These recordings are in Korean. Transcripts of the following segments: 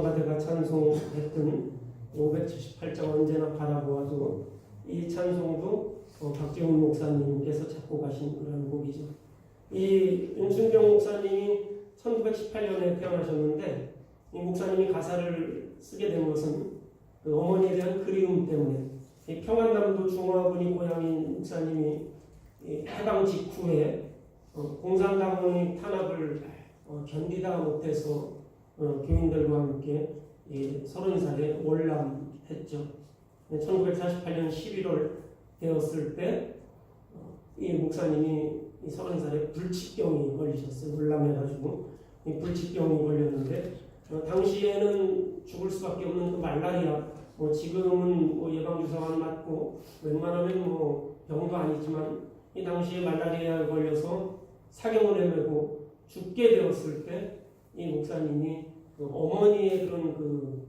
가대가 찬송했던 578장 언제나 바라보아도 이 찬송도 어, 박재훈 목사님께서 작곡하신 그런 곡이죠. 이 윤순경 목사님이 1918년에 태어나셨는데 이 목사님이 가사를 쓰게 된 것은 그 어머니에 대한 그리움 때문에 이 평안남도 중화군이 고향인 목사님이 이 해방 직후에 어, 공산당의 탄압을 어, 견디다 못해서 어, 교인들과 함께 이 서른 살에 월남했죠. 1948년 11월 되었을 때 이 목사님이 이 서른 살에 불치병이 걸리셨어요. 월남해가지고 이 불치병이 걸렸는데 어, 당시에는 죽을 수밖에 없는 그 말라리아 뭐 지금은 뭐 예방주사만 맞고 웬만하면 뭐 병도 아니지만 이 당시에 말라리아에 걸려서 사경을 헤매고 죽게 되었을 때 이 목사님이 그 어머니의 그런 그,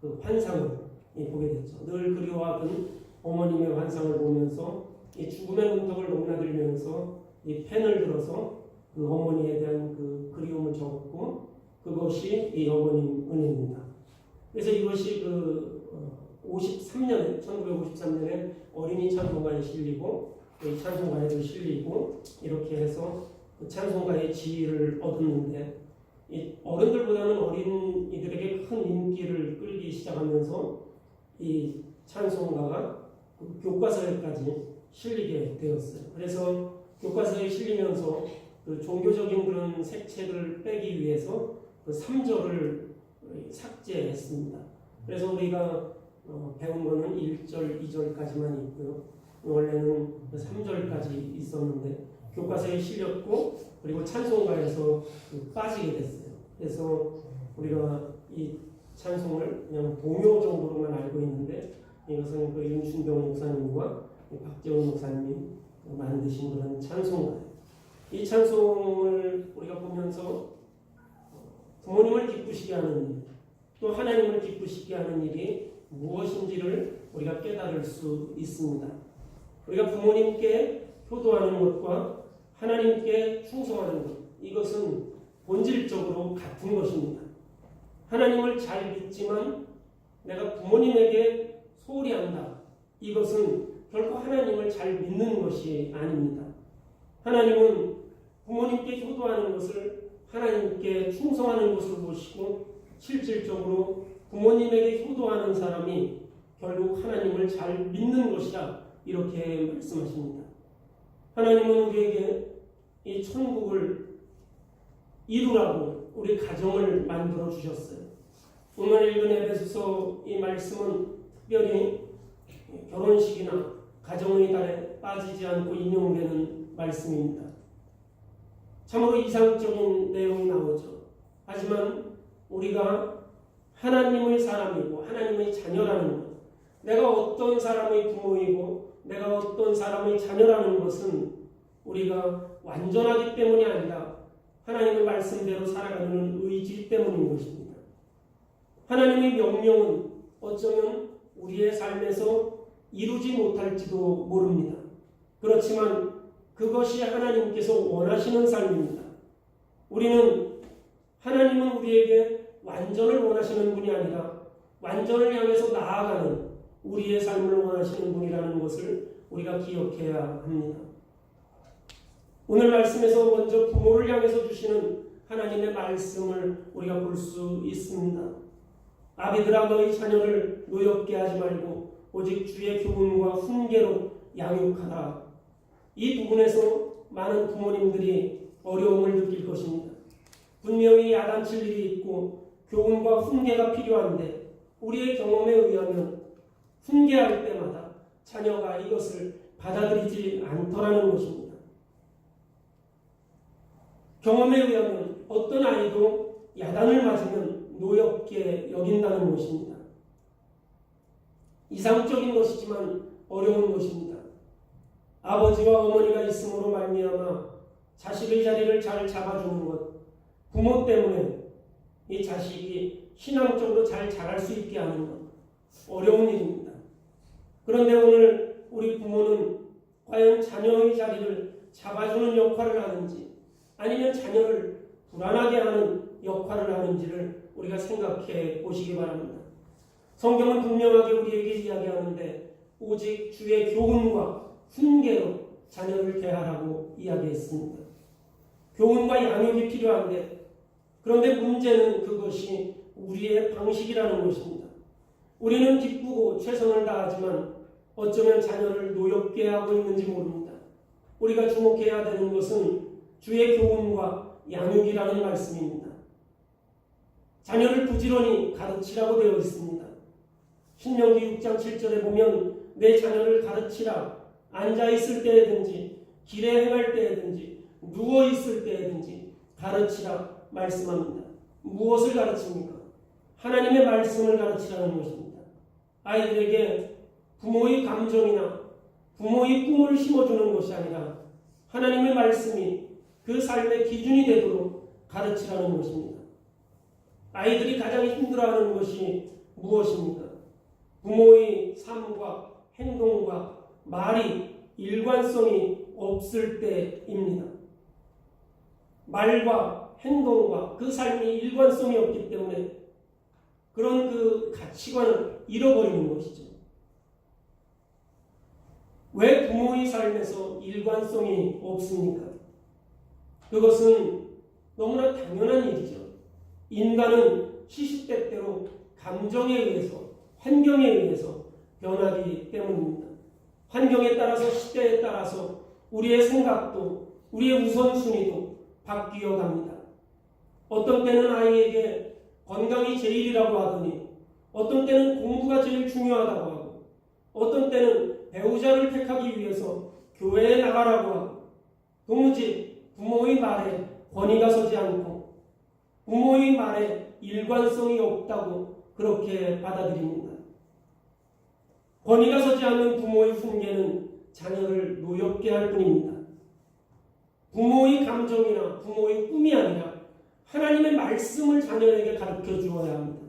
그 환상을 이 보게 됐죠. 늘 그리워하던 어머님의 환상을 보면서 이 죽음의 문턱을 넘나들면서 이 펜을 들어서 그 어머니에 대한 그 그리움을 적었고 그것이 이 어머님 은혜입니다. 그래서 이것이 그 53년에 1953년에 어린이 찬송가에 실리고 이 찬송가에도 실리고 이렇게 해서 그 찬송가의 지위를 얻었는데 이 어른들보다는 어린 이들에게 큰 인기를 끌기 시작하면서 이 찬송가가 그 교과서에까지 실리게 되었어요. 그래서 교과서에 실리면서 그 종교적인 그런 색채를 빼기 위해서 그 3절을 삭제했습니다. 그래서 우리가 어, 배운 거는 1절, 2절까지만 있고요. 원래는 그 3절까지 있었는데 교과서에 실렸고 그리고 찬송가에서 그 빠지게 됐어요. 그래서 우리가 이 찬송을 그냥 동요 정도로만 알고 있는데 이것은 그 윤춘경 목사님과 이 박재훈 목사님이 만드신 그런 찬송가예요. 이 찬송을 우리가 보면서 부모님을 기쁘시게 하는 일, 또 하나님을 기쁘시게 하는 일이 무엇인지를 우리가 깨달을 수 있습니다. 우리가 부모님께 효도하는 것과 하나님께 충성하는 것, 이것은 본질적으로 같은 것입니다. 하나님을 잘 믿지만 내가 부모님에게 소홀히 한다. 이것은 결코 하나님을 잘 믿는 것이 아닙니다. 하나님은 부모님께 효도하는 것을 하나님께 충성하는 것으로 보시고 실질적으로 부모님에게 효도하는 사람이 결국 하나님을 잘 믿는 것이다. 이렇게 말씀하십니다. 하나님은 우리에게 이 천국을 이루라고 우리 가정을 만들어 주셨어요. 오늘 읽은 에베소서 이 말씀은 특별히 결혼식이나 가정의 달에 빠지지 않고 인용되는 말씀입니다. 참으로 이상적인 내용이 나오죠. 하지만 우리가 하나님의 사람이고 하나님의 자녀라는 것, 내가 어떤 사람의 부모이고 내가 어떤 사람의 자녀라는 것은 우리가 완전하기 때문이 아니라 하나님의 말씀대로 살아가는 의지 때문인 것입니다. 하나님의 명령은 어쩌면 우리의 삶에서 이루지 못할지도 모릅니다. 그렇지만 그것이 하나님께서 원하시는 삶입니다. 우리는 하나님은 우리에게 완전을 원하시는 분이 아니라 완전을 향해서 나아가는 우리의 삶을 원하시는 분이라는 것을 우리가 기억해야 합니다. 오늘 말씀에서 먼저 부모를 향해서 주시는 하나님의 말씀을 우리가 볼 수 있습니다. 아비들아 너희 자녀를 노엽게 하지 말고 오직 주의 교훈과 훈계로 양육하라. 이 부분에서 많은 부모님들이 어려움을 느낄 것입니다. 분명히 야단칠 일이 있고 교훈과 훈계가 필요한데 우리의 경험에 의하면 훈계할 때마다 자녀가 이것을 받아들이지 않더라는 것입니다. 경험에 의하면 어떤 아이도 야단을 맞으면 노엽게 여긴다는 것입니다. 이상적인 것이지만 어려운 것입니다. 아버지와 어머니가 있음으로 말미암아 자식의 자리를 잘 잡아주는 것, 부모 때문에 이 자식이 신앙적으로 잘 자랄 수 있게 하는 것, 어려운 일입니다. 그런데 오늘 우리 부모는 과연 자녀의 자리를 잡아주는 역할을 하는지, 아니면 자녀를 불안하게 하는 역할을 하는지를 우리가 생각해 보시기 바랍니다. 성경은 분명하게 우리에게 이야기하는데 오직 주의 교훈과 훈계로 자녀를 대하라고 이야기했습니다. 교훈과 양육이 필요한데 그런데 문제는 그것이 우리의 방식이라는 것입니다. 우리는 기쁘고 최선을 다하지만 어쩌면 자녀를 노엽게 하고 있는지 모릅니다. 우리가 주목해야 되는 것은 주의 교훈과 양육이라는 말씀입니다. 자녀를 부지런히 가르치라고 되어 있습니다. 신명기 6장 7절에 보면 내 자녀를 가르치라 앉아 있을 때든지 길에 행할 때든지 누워 있을 때든지 가르치라 말씀합니다. 무엇을 가르칩니까? 하나님의 말씀을 가르치라는 것입니다. 아이들에게 부모의 감정이나 부모의 꿈을 심어주는 것이 아니라 하나님의 말씀이 그 삶의 기준이 되도록 가르치라는 것입니다. 아이들이 가장 힘들어하는 것이 무엇입니까? 부모의 삶과 행동과 말이 일관성이 없을 때입니다. 말과 행동과 그 삶이 일관성이 없기 때문에 그런 그 가치관을 잃어버리는 것이죠. 왜 부모의 삶에서 일관성이 없습니까? 그것은 너무나 당연한 일이죠. 인간은 시시때때로 감정에 의해서, 환경에 의해서 변하기 때문입니다. 환경에 따라서, 시대에 따라서 우리의 생각도, 우리의 우선순위도 바뀌어 갑니다. 어떤 때는 아이에게 건강이 제일이라고 하더니, 어떤 때는 공부가 제일 중요하다고 하고, 어떤 때는 배우자를 택하기 위해서 교회에 나가라고 하고, 도무지 부모의 말에 권위가 서지 않고, 부모의 말에 일관성이 없다고 그렇게 받아들입니다. 권위가 서지 않는 부모의 훈계는 자녀를 노엽게 할 뿐입니다. 부모의 감정이나 부모의 꿈이 아니라 하나님의 말씀을 자녀에게 가르쳐 주어야 합니다.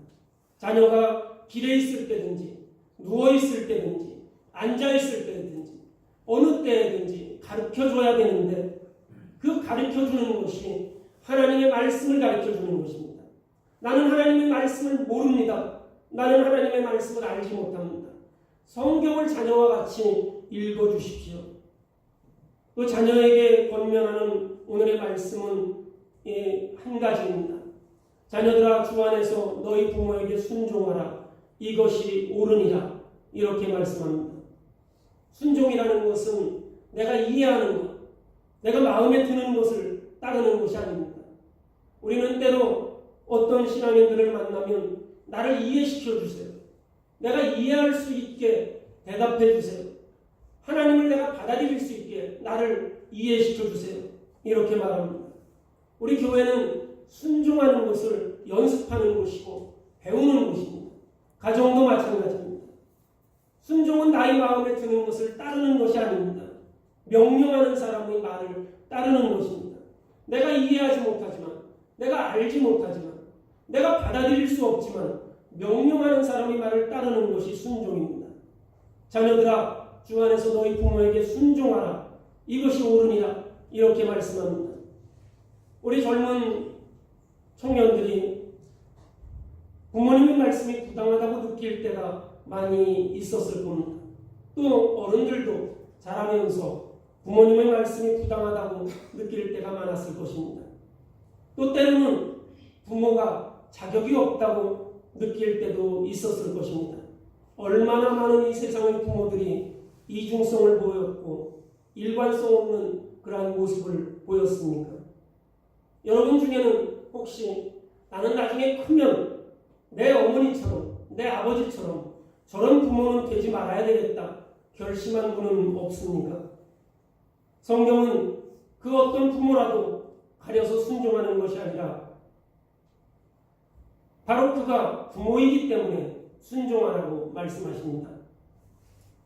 자녀가 길에 있을 때든지 누워 있을 때든지 앉아 있을 때든지 어느 때든지 가르쳐 줘야 되는데 그 가르쳐 주는 것이 하나님의 말씀을 가르쳐 주는 것입니다. 나는 하나님의 말씀을 모릅니다. 나는 하나님의 말씀을 알지 못합니다. 성경을 자녀와 같이 읽어 주십시오. 또 자녀에게 권면하는 오늘의 말씀은 한 가지입니다. 자녀들아 주 안에서 너희 부모에게 순종하라. 이것이 옳으니라. 이렇게 말씀합니다. 순종이라는 것은 내가 이해하는 것, 내가 마음에 드는 것을 따르는 것이 아닙니다. 우리는 때로 어떤 신앙인들을 만나면 나를 이해시켜 주세요. 내가 이해할 수 있게 대답해 주세요. 하나님을 내가 받아들일 수 있게 나를 이해시켜 주세요. 이렇게 말합니다. 우리 교회는 순종하는 것을 연습하는 곳이고 배우는 곳입니다. 가정도 마찬가지입니다. 순종은 나의 마음에 드는 것을 따르는 것이 아닙니다. 명령하는 사람의 말을 따르는 것입니다. 내가 이해하지 못하지만, 내가 알지 못하지만, 내가 받아들일 수 없지만, 명령하는 사람의 말을 따르는 것이 순종입니다. 자녀들아, 주 안에서 너희 부모에게 순종하라. 이것이 옳으니라. 이렇게 말씀합니다. 우리 젊은 청년들이 부모님의 말씀이 부당하다고 느낄 때가 많이 있었을 겁니다. 또 어른들도 자라면서 부모님의 말씀이 부당하다고 느낄 때가 많았을 것입니다. 또 때로는 부모가 자격이 없다고 느낄 때도 있었을 것입니다. 얼마나 많은 이 세상의 부모들이 이중성을 보였고 일관성 없는 그러한 모습을 보였습니까? 여러분 중에는 혹시 나는 나중에 크면 내 어머니처럼 내 아버지처럼 저런 부모는 되지 말아야 되겠다 결심한 분은 없습니까? 성경은 그 어떤 부모라도 가려서 순종하는 것이 아니라 바로 그가 부모이기 때문에 순종하라고 말씀하십니다.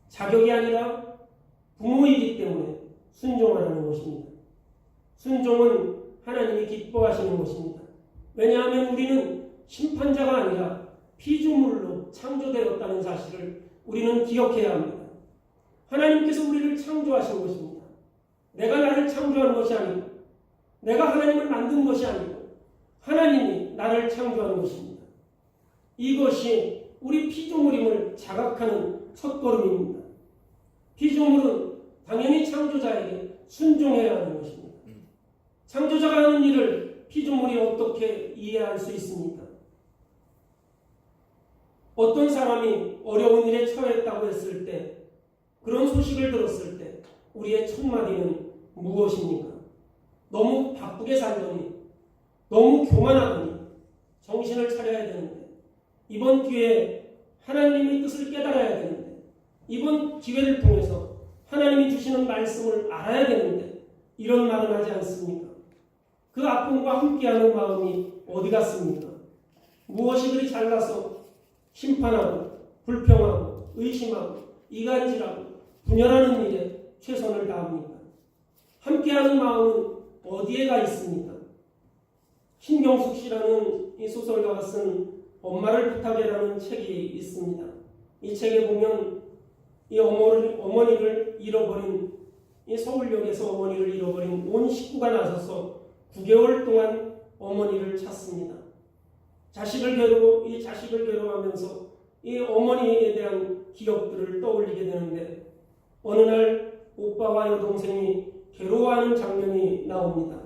자격이 아니라 부모이기 때문에 순종하라는 것입니다. 순종은 하나님이 기뻐하시는 것입니다. 왜냐하면 우리는 심판자가 아니라 피조물로 창조되었다는 사실을 우리는 기억해야 합니다. 하나님께서 우리를 창조하신 것입니다. 내가 나를 창조한 것이 아니고, 내가 하나님을 만든 것이 아니고, 하나님이 나를 창조한 것입니다. 이것이 우리 피조물임을 자각하는 첫걸음입니다. 피조물은 당연히 창조자에게 순종해야 하는 것입니다. 창조자가 하는 일을 피조물이 어떻게 이해할 수 있습니까? 어떤 사람이 어려운 일에 처했다고 했을 때, 그런 소식을 들었을 때, 우리의 첫 마디는 무엇입니까? 너무 바쁘게 살더니, 너무 교만하더니, 정신을 차려야 되는데, 이번 기회에 하나님의 뜻을 깨달아야 되는데, 이번 기회를 통해서 하나님이 주시는 말씀을 알아야 되는데, 이런 말은 하지 않습니까? 그 아픔과 함께하는 마음이 어디 갔습니까? 무엇이 그리 잘나서 심판하고 불평하고 의심하고 이간질하고 분열하는 일에 최선을 다합니까? 함께하는 마음은 어디에 가 있습니까? 신경숙 씨라는 이 소설가가 쓴 엄마를 부탁해라는 책이 있습니다. 이 책에 보면 이 어머니를, 어머니를 잃어버린 이 서울역에서 어머니를 잃어버린 온 식구가 나서서 9개월 동안 어머니를 찾습니다. 자식을 괴로 이 자식을 괴로워하면서 이 어머니에 대한 기억들을 떠올리게 되는데 어느 날 오빠와 여동생이 괴로워하는 장면이 나옵니다.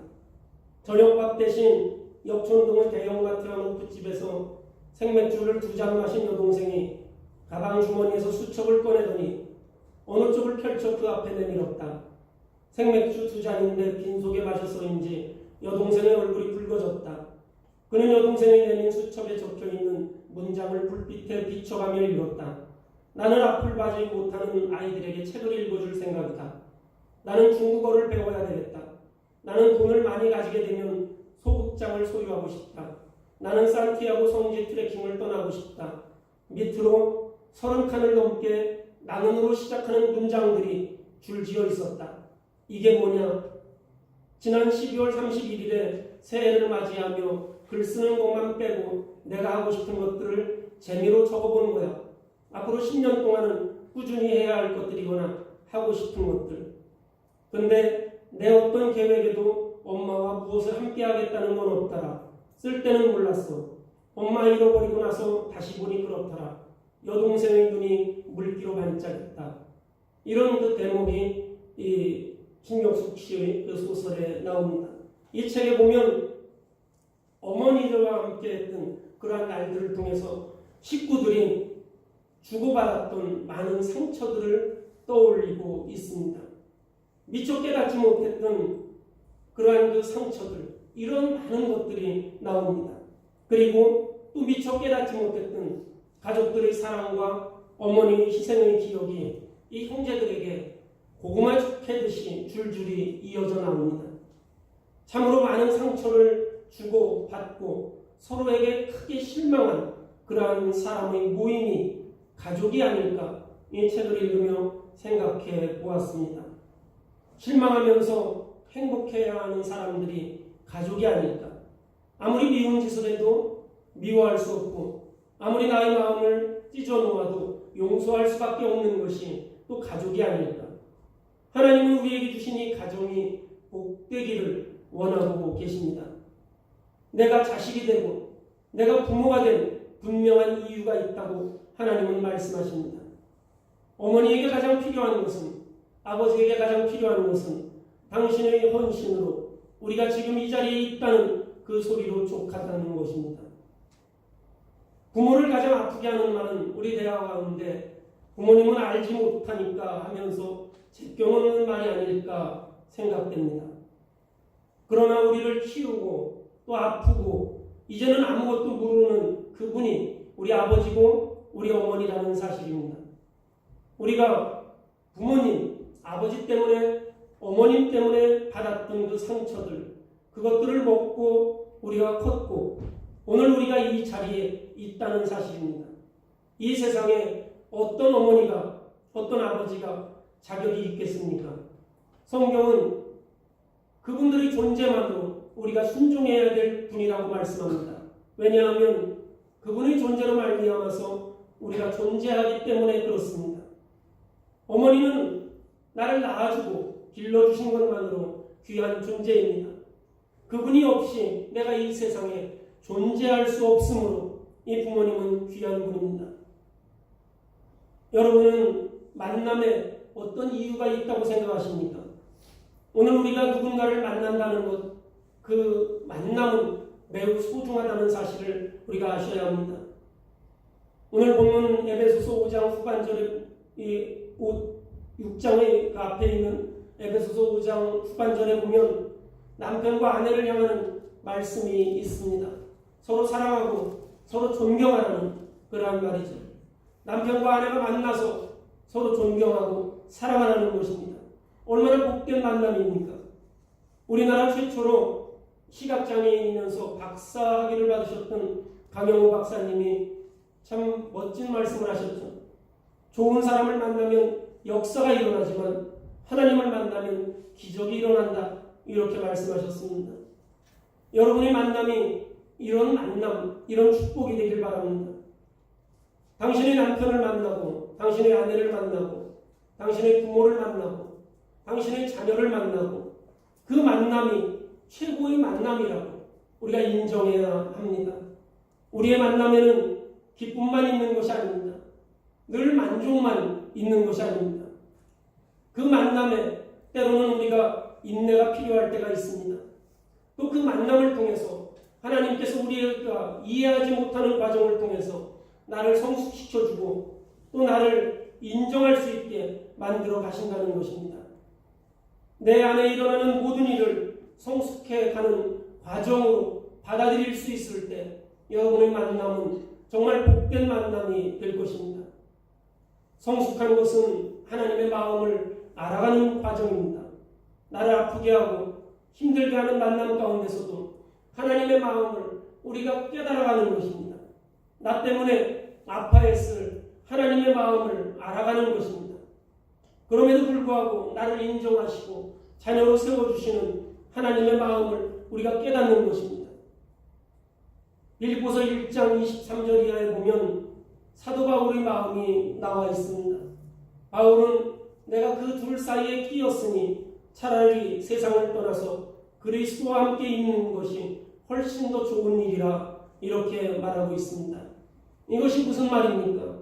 저녁밥 대신 역촌동의 대형마트 한 호프집에서 생맥주를 두 잔 마신 여동생이 가방 주머니에서 수첩을 꺼내더니 어느 쪽을 펼쳐 그 앞에 내밀었다. 생맥주 두 잔인데 빈속에 마셔서인지 여동생의 얼굴이 붉어졌다. 그는 여동생이 내민 수첩에 적혀 있는 문장을 불빛에 비춰가며 읽었다. 나는 앞을 봐지 못하는 아이들에게 책을 읽어줄 생각이다. 나는 중국어를 배워야 되겠다. 나는 돈을 많이 가지게 되면 소극장을 소유하고 싶다. 나는 산티아고 성지 트레킹을 떠나고 싶다. 밑으로 서른 칸을 넘게 나는으로 시작하는 문장들이 줄지어 있었다. 이게 뭐냐? 지난 12월 31일에 새해를 맞이하며 글 쓰는 것만 빼고 내가 하고 싶은 것들을 재미로 적어보는 거야. 앞으로 10년 동안은 꾸준히 해야 할 것들이거나 하고 싶은 것들. 근데 내 어떤 계획에도 엄마와 무엇을 함께 하겠다는 건 없더라. 쓸 때는 몰랐어. 엄마 잃어버리고 나서 다시 보니 그렇더라. 여동생의 눈이 물기로 반짝였다. 이런 그 대목이 이 신경숙 씨의 그 소설에 나옵니다. 이 책에 보면 어머니들과 함께 했던 그러한 날들을 통해서 식구들이 주고받았던 많은 상처들을 떠올리고 있습니다. 미처 깨닫지 못했던 그러한 그 상처들, 이런 많은 것들이 나옵니다. 그리고 또 미처 깨닫지 못했던 가족들의 사랑과 어머니의 희생의 기억이 이 형제들에게 고구마 캐듯이 줄줄이 이어져 나옵니다. 참으로 많은 상처를 주고 받고 서로에게 크게 실망한 그러한 사람의 모임이 가족이 아닐까 이 책을 읽으며 생각해 보았습니다. 실망하면서 행복해야 하는 사람들이 가족이 아닐까. 아무리 미운 짓을 해도 미워할 수 없고 아무리 나의 마음을 찢어 놓아도 용서할 수밖에 없는 것이 또 가족이 아닐까. 하나님은 우리에게 주신 이 가정이 복되기를 원하고 계십니다. 내가 자식이 되고 내가 부모가 된 분명한 이유가 있다고 하나님은 말씀하십니다. 어머니에게 가장 필요한 것은 아버지에게 가장 필요한 것은 당신의 헌신으로 우리가 지금 이 자리에 있다는 그 소리로 족하다는 것입니다. 부모를 가장 아프게 하는 말은 우리 대화 가운데 부모님은 알지 못하니까 하면서 제껴놓는 말이 아닐까 생각됩니다. 그러나 우리를 키우고 또 아프고 이제는 아무것도 모르는 그분이 우리 아버지고 우리 어머니라는 사실입니다. 우리가 부모님, 아버지 때문에 어머님 때문에 받았던 그 상처들 그것들을 먹고 우리가 컸고 오늘 우리가 이 자리에 있다는 사실입니다. 이 세상에 어떤 어머니가 어떤 아버지가 자격이 있겠습니까? 성경은 그분들의 존재만으로 우리가 순종해야 될 분이라고 말씀합니다. 왜냐하면 그분의 존재로 말미암아서 우리가 존재하기 때문에 그렇습니다. 어머니는 나를 낳아주고 길러주신 것만으로 귀한 존재입니다. 그분이 없이 내가 이 세상에 존재할 수 없으므로 이 부모님은 귀한 분입니다. 여러분은 만남에 어떤 이유가 있다고 생각하십니까? 오늘 우리가 누군가를 만난다는 것, 그 만남은 매우 소중하다는 사실을 우리가 아셔야 합니다. 오늘 본문 에베소서 5장 후반절에 이 6장의 그 앞에 있는 에베소서 5장 후반절에 보면 남편과 아내를 향하는 말씀이 있습니다. 서로 사랑하고 서로 존경하라는 그러한 말이죠. 남편과 아내가 만나서 서로 존경하고 사랑하라는 것입니다. 얼마나 복된 만남입니까? 우리나라 최초로 시각장애인이면서 박사 학위를 받으셨던 강영호 박사님이 참 멋진 말씀을 하셨죠. 좋은 사람을 만나면 역사가 일어나지만 하나님을 만나면 기적이 일어난다. 이렇게 말씀하셨습니다. 여러분의 만남이 이런 만남, 이런 축복이 되길 바랍니다. 당신의 남편을 만나고, 당신의 아내를 만나고, 당신의 부모를 만나고, 당신의 자녀를 만나고, 그 만남이 최고의 만남이라고 우리가 인정해야 합니다. 우리의 만남에는 기쁨만 있는 것이 아닙니다. 늘 만족만 있는 것이 아닙니다. 그 만남에 때로는 우리가 인내가 필요할 때가 있습니다. 또 그 만남을 통해서 하나님께서 우리가 이해하지 못하는 과정을 통해서 나를 성숙시켜주고 또 나를 인정할 수 있게 만들어 가신다는 것입니다. 내 안에 일어나는 모든 일을 성숙해 가는 과정으로 받아들일 수 있을 때 여러분의 만남은 정말 복된 만남이 될 것입니다. 성숙한 것은 하나님의 마음을 알아가는 과정입니다. 나를 아프게 하고 힘들게 하는 만남 가운데서도 하나님의 마음을 우리가 깨달아가는 것입니다. 나 때문에 아파했을 하나님의 마음을 알아가는 것입니다. 그럼에도 불구하고 나를 인정하시고 자녀로 세워주시는 하나님의 마음을 우리가 깨닫는 것입니다. 빌립보서 1장 23절 이하에 보면 사도 바울의 마음이 나와 있습니다. 바울은 내가 그 둘 사이에 끼었으니 차라리 세상을 떠나서 그리스도와 함께 있는 것이 훨씬 더 좋은 일이라 이렇게 말하고 있습니다. 이것이 무슨 말입니까?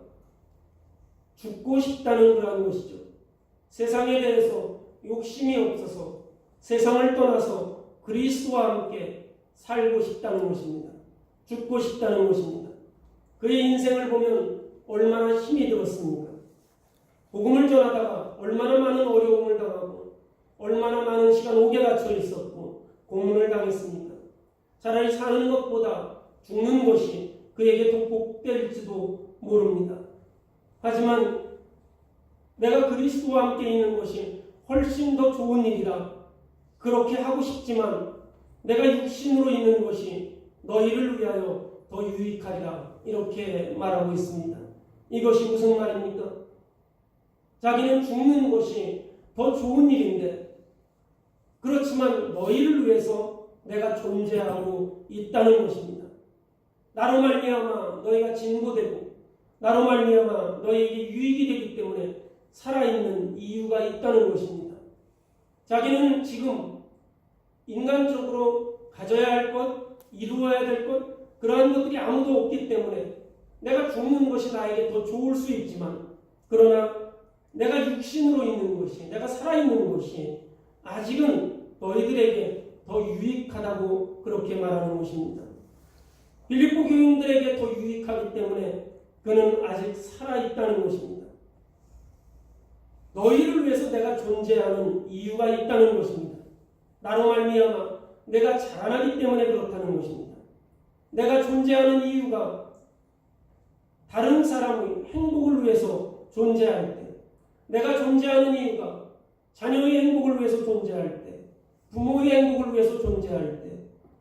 죽고 싶다는 그런 것이죠. 세상에 대해서 욕심이 없어서 세상을 떠나서 그리스도와 함께 살고 싶다는 것입니다. 죽고 싶다는 것입니다. 그의 인생을 보면 얼마나 힘이 들었습니까? 복음을 전하다가 얼마나 많은 어려움을 당하고 얼마나 많은 시간 옥에 갇혀 있었고 고문을 당했습니까? 차라리 사는 것보다 죽는 것이 그에게 더 복될지도 모릅니다. 하지만 내가 그리스도와 함께 있는 것이 훨씬 더 좋은 일이라 그렇게 하고 싶지만 내가 육신으로 있는 것이 너희를 위하여 더 유익하리라 이렇게 말하고 있습니다. 이것이 무슨 말입니까? 자기는 죽는 것이 더 좋은 일인데 그렇지만 너희를 위해서 내가 존재하고 있다는 것입니다. 나로 말미암아 너희가 진보되고 나로 말미암아 너희에게 유익이 되기 때문에 살아있는 이유가 있다는 것입니다. 자기는 지금 인간적으로 가져야 할 것, 이루어야 될 것, 그러한 것들이 아무도 없기 때문에 내가 죽는 것이 나에게 더 좋을 수 있지만, 그러나 내가 육신으로 있는 것이, 내가 살아있는 것이 아직은 너희들에게 더 유익하다고 그렇게 말하는 것입니다. 빌립보 교인들에게 더 유익하기 때문에 그는 아직 살아있다는 것입니다. 너희를 위해서 내가 존재하는 이유가 있다는 것입니다. 나로 말미암아 내가 자라나기 때문에 그렇다는 것입니다. 내가 존재하는 이유가 다른 사람의 행복을 위해서 존재할 때, 내가 존재하는 이유가 자녀의 행복을 위해서 존재할 때, 부모의 행복을 위해서 존재할 때,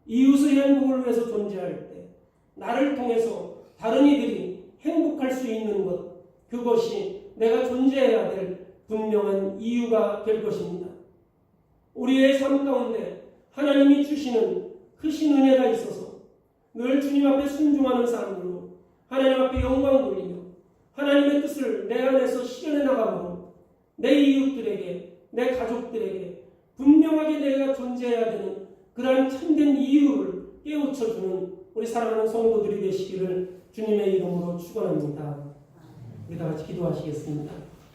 이웃의 행복을 위해서 존재할 때, 나를 통해서 다른 이들이 행복할 수 있는 것, 그것이 내가 존재해야 될 분명한 이유가 될 것입니다. 우리의 삶 가운데 하나님이 주시는 크신 은혜가 있어서 늘 주님 앞에 순종하는 삶으로 하나님 앞에 영광 돌리며 하나님의 뜻을 내 안에서 실현해 나가므로 내 이웃들에게 내 가족들에게 분명하게 내가 존재해야 되는 그러한 참된 이유를 깨우쳐주는 우리 사랑하는 성도들이 되시기를 주님의 이름으로 축원합니다. 우리 다 같이 기도하시겠습니다.